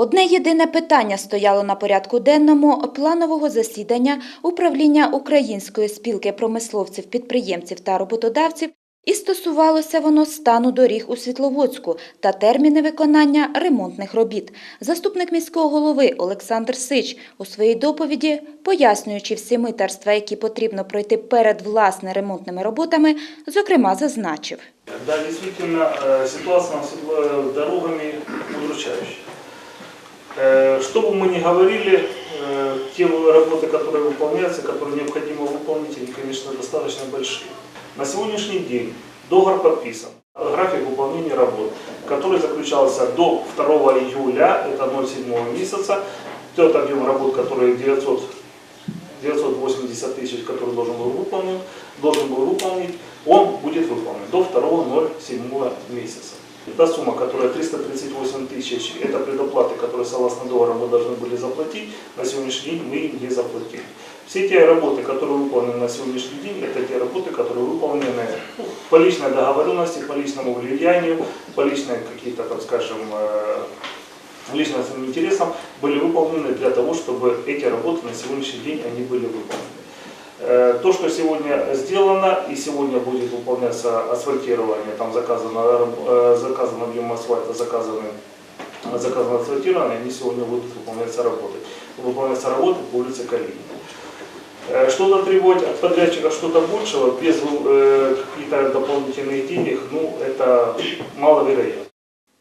Одне єдине питання стояло на порядку денному планового засідання управління Української спілки промисловців, підприємців та роботодавців, і стосувалося воно стану доріг у Світловодську та терміни виконання ремонтних робіт. Заступник міського голови Олександр Сич у своїй доповіді, пояснюючи всі митерства, які потрібно пройти перед власне ремонтними роботами, зокрема зазначив. Да, действительно, э, ситуация с э, дорогами удручающая. Э, Что бы мы ни говорили, э, те работы, которые выполняются, которые необходимо выполнить, они, конечно, достаточно большие. На сегодняшний день договор подписан. График выполнения работ, который заключался до 2 июля, это 0,7 месяца. Тот объем работ, который 900 980 тысяч, который должен был выполнен, должен был выполнить, он будет выполнен до 2.07 месяца. Та сумма, которая 338 тысяч, это предоплаты, которые согласно договору мы должны были заплатить, на сегодняшний день мы не заплатили. Все те работы, которые выполнены на сегодняшний день, это те работы, которые выполнены ну, по личной договоренности, по личному влиянию, по личной какие-то, так скажем, э, личностным интересам были выполнены для того, чтобы эти работы на сегодняшний день они были выполнены. Э, То, что сегодня сделано и сегодня будет выполняться асфальтирование, там заказано, э, заказан объем асфальта, заказаны, заказано асфальтирование, они сегодня будут выполняться работы. Выполняться работы по улице Калинина. Э, Что-то требовать от подрядчика что-то большего без э, каких-то дополнительных денег, ну это маловероятно.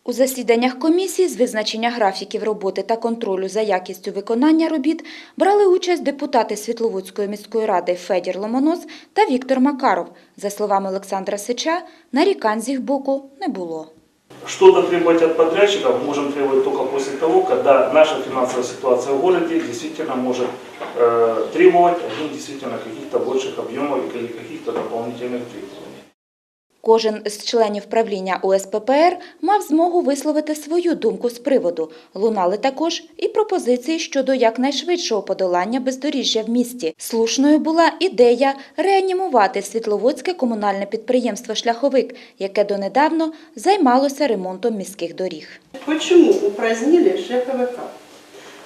У засіданнях комісії з визначення графіків роботи та контролю за якістю виконання робіт брали участь депутати Світловодської міської ради Федір Ломонос та Віктор Макаров. За словами Олександра Сича, нарікань з їх боку не було. Что-то требовать от подрядчика мы можем требовать только после того, когда наша финансовая ситуация в городе действительно может э, требовать один действительно каких-то больших объемов и каких-то дополнительных требований. Кожен з членів правління УСППР мав змогу висловити свою думку з приводу. Лунали також і пропозиції щодо якнайшвидшого подолання бездоріжжя в місті. Слушною була ідея реанімувати Світловодське комунальне підприємство «Шляховик», яке донедавно займалося ремонтом міських доріг. Почему упразднили ЖКВК?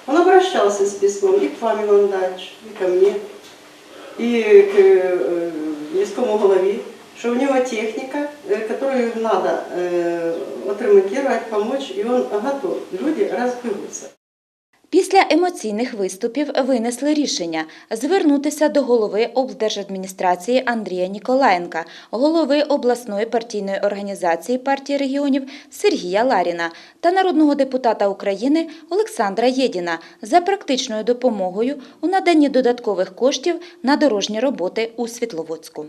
Он обращался с письмом и к вам, Иван Иванович, и ко мне, и к э, міському голові, что у него техника, э, которую надо э, отремонтировать, помочь, и он готов. Люди разбегутся. Після емоційних виступів винесли рішення звернутися до голови облдержадміністрації Андрія Ніколаєнка, голови обласної партійної організації партії регіонів Сергія Ларіна та народного депутата України Олександра Єдіна за практичною допомогою у наданні додаткових коштів на дорожні роботи у Світловодську.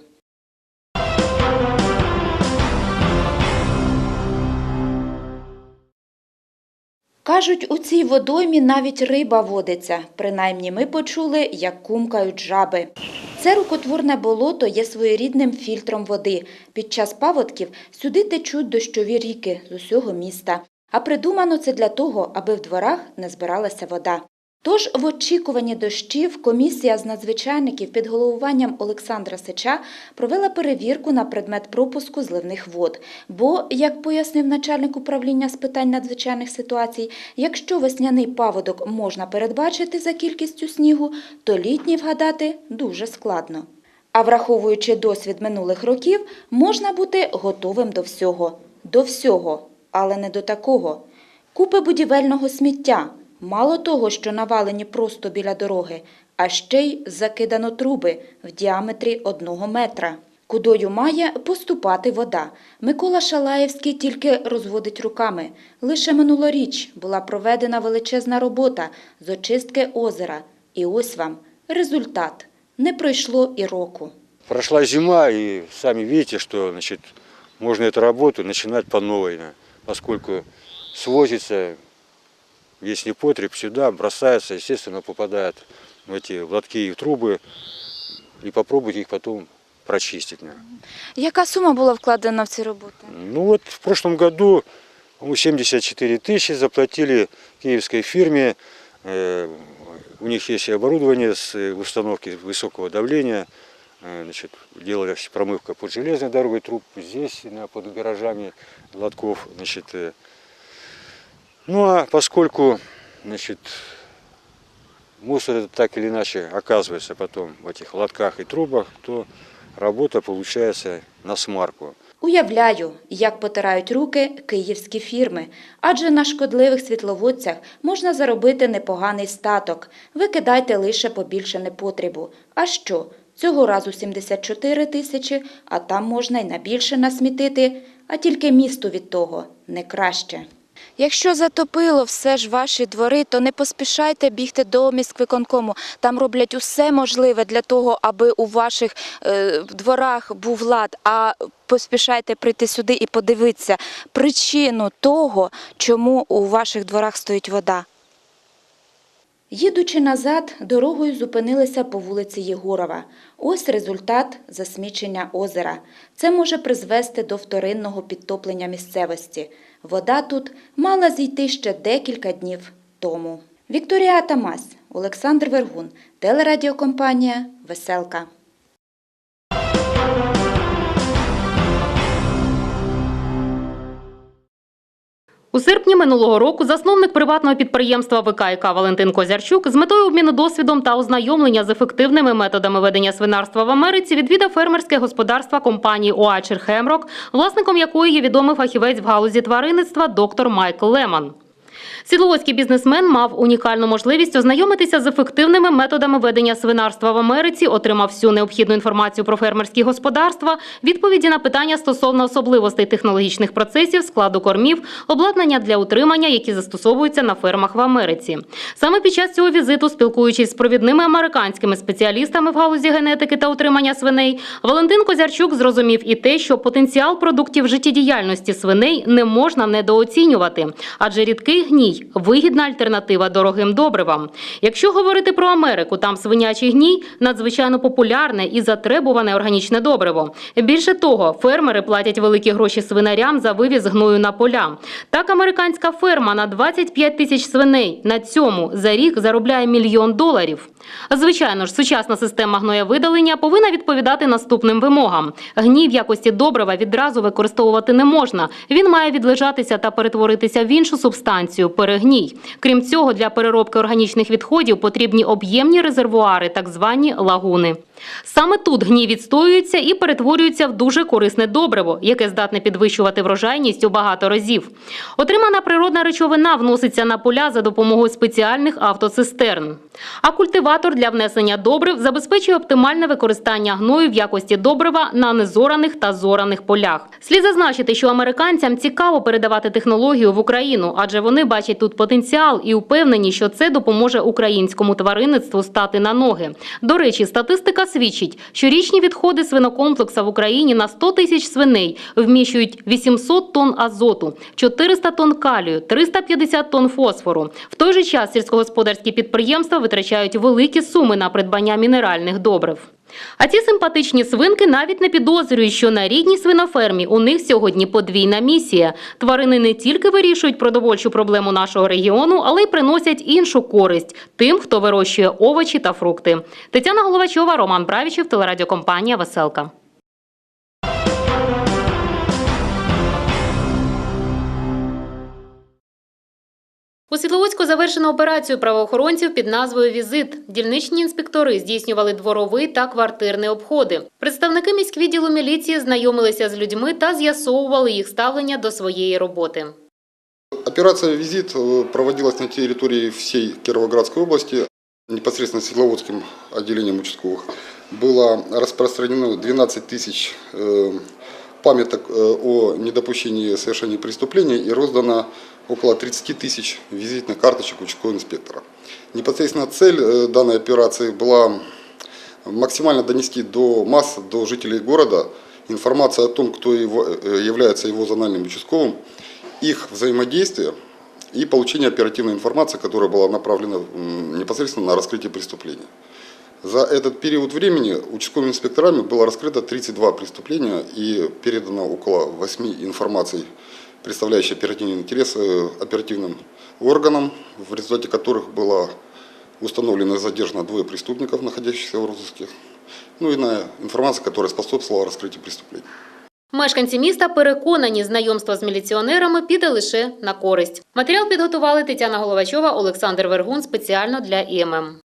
Кажуть, у цій водоймі навіть риба водиться. Принаймні ми почули, як кумкають жаби. Це рукотворне болото є своєрідним фільтром води. Під час паводків сюди течуть дощові ріки з усього міста. А придумано це для того, аби в дворах не збиралася вода. Тож в очікуванні дощів комісія з надзвичайників під головуванням Олександра Сича провела перевірку на предмет пропуску зливних вод. Бо, як пояснив начальник управління з питань надзвичайних ситуацій, якщо весняний паводок можна передбачити за кількістю снігу, то літній вгадати дуже складно. А враховуючи досвід минулих років, можна бути готовим до всього. До всього, але не до такого. Купи будівельного сміття. Мало того, що навалені просто біля дороги, а ще й закидано труби в діаметрі одного метра. Кудою має поступати вода. Микола Шалаєвський тільки розводить руками. Лише минулоріч була проведена величезна робота з очистки озера. І ось вам результат. Не пройшло і року. Прошла зима, и сами видите, что значит, можно эту работу начинать по новой, да, поскольку весь непотреб сюда, бросается, естественно, попадает в эти лотки и трубы, и попробуйте их потом прочистить. наверное. Яка сума була вкладена в ці роботи? Ну вот в прошлом году по-моему, 74 тысячи заплатили киевской фирме. Э, У них есть и оборудование с э, установки высокого давления. Э, Значит, делали промывка под железной дорогой труб, здесь под гаражами лотков. Значит, Ну а поскольку значит, мусор этот так или иначе оказывается потом в этих лотках и трубах, то работа получается на смарку. Уявляю, як потирають руки київські фірми, адже на шкодливих світловодцях можна заробити непоганий статок. Викидайте лише побільше непотребу. А що? Цього разу 74 тисячі, а там можна й на більше насмітити, а тільки місту від того не краще. Якщо затопило все ж ваші двори, то не поспішайте бігти до міськвиконкому. Там роблять усе можливе для того, аби у ваших е, дворах був лад. А поспішайте прийти сюди і подивитися причину того, чому у ваших дворах стоїть вода. Їдучи назад, дорогою зупинилися по вулиці Єгорова. Ось результат засмічення озера. Це може призвести до вторинного підтоплення місцевості. Вода тут мала зійти ще декілька днів тому. Вікторія Атамась, Олександр Вергун, телерадіокомпанія Веселка. У серпні минулого року засновник приватного підприємства ВКК Валентин Козярчук з метою обміну досвідом та ознайомлення з ефективними методами ведення свинарства в Америці відвідав фермерське господарство компанії Оачер Хемрок, власником якої є відомий фахівець в галузі тваринництва доктор Майкл Леман. Сідловодський бізнесмен мав унікальну можливість ознайомитися з ефективними методами ведення свинарства в Америці, отримав всю необхідну інформацію про фермерські господарства, відповіді на питання стосовно особливостей технологічних процесів, складу кормів, обладнання для утримання, які застосовуються на фермах в Америці. Саме під час цього візиту, спілкуючись з провідними американськими спеціалістами в галузі генетики та утримання свиней, Валентин Козярчук зрозумів і те, що потенціал продуктів життєдіяльності свиней не можна недооцінювати, адже рідкий гній вигідна альтернатива дорогим добривам. Якщо говорити про Америку, там свинячий гній надзвичайно популярне і затребуване органічне добриво. Більше того, фермери платять великі гроші свинарям за вивіз гною на поля. Так, американська ферма на 25 тисяч свиней на цьому за рік заробляє мільйон доларів. Звичайно ж, сучасна система гноєвидалення повинна відповідати наступним вимогам. Гній в якості добрива відразу використовувати не можна. Він має відлежатися та перетворитися в іншу субстанцію перегній. Крім цього, для переробки органічних відходів потрібні об'ємні резервуари, так звані лагуни. Саме тут гній відстоюється і перетворюється в дуже корисне добриво, яке здатне підвищувати врожайність у багато разів. Отримана природна речовина вноситься на поля за допомогою спеціальних автоцистерн. А культиватор для внесення добрив забезпечує оптимальне використання гною в якості добрива на незораних та зораних полях. Слід зазначити, що американцям цікаво передавати технологію в Україну, адже вони бачать тут потенціал і впевнені, що це допоможе українському тваринництву стати на ноги. До речі, статистика свідчить, що річні відходи свинокомплекса в Україні на 100 тисяч свиней вміщують 800 тонн азоту, 400 тонн калію, 350 тонн фосфору. В той же час сільськогосподарські підприємства витрачають великі суми на придбання мінеральних добрив. А ці симпатичні свинки навіть не підозрюють, що на рідній свинофермі у них сьогодні подвійна місія. Тварини не тільки вирішують продовольчу проблему нашого регіону, але й приносять іншу користь тим, хто вирощує овочі та фрукти. Тетяна Головачова, Роман Бравічев, телерадіокомпанія Веселка. У Світловодську завершено операцію правоохоронців під назвою Візит. Дільничні інспектори здійснювали дворовий та квартирні обходи. Представники міськвідділу міліції знайомилися з людьми та з'ясовували їх ставлення до своєї роботи. Операция «Визит» э, проводилась на территории всей Кировоградской области. Непосредственно Светловодским отделением участковых было распространено 12 тысяч э, памяток э, о недопущении совершения преступления и роздано около 30 тысяч визитных карточек участкового инспектора. Непосредственно цель э, данной операции была максимально донести до масс, до жителей города информацию о том, кто его, э, является его зональным участковым, их взаимодействие и получение оперативной информации, которая была направлена непосредственно на раскрытие преступления. За этот период времени участковыми инспекторами было раскрыто 32 преступления и передано около 8 информаций, представляющих оперативный интерес э, оперативным органам, в результате которых было установлено и задержано двое преступников, находящихся в розыске, ну и иная информация, которая способствовала раскрытию преступления. Мешканці міста переконані, знайомство з міліціонерами піде лише на користь. Матеріал підготували Тетяна Головачова, Олександр Вергун спеціально для ІММ.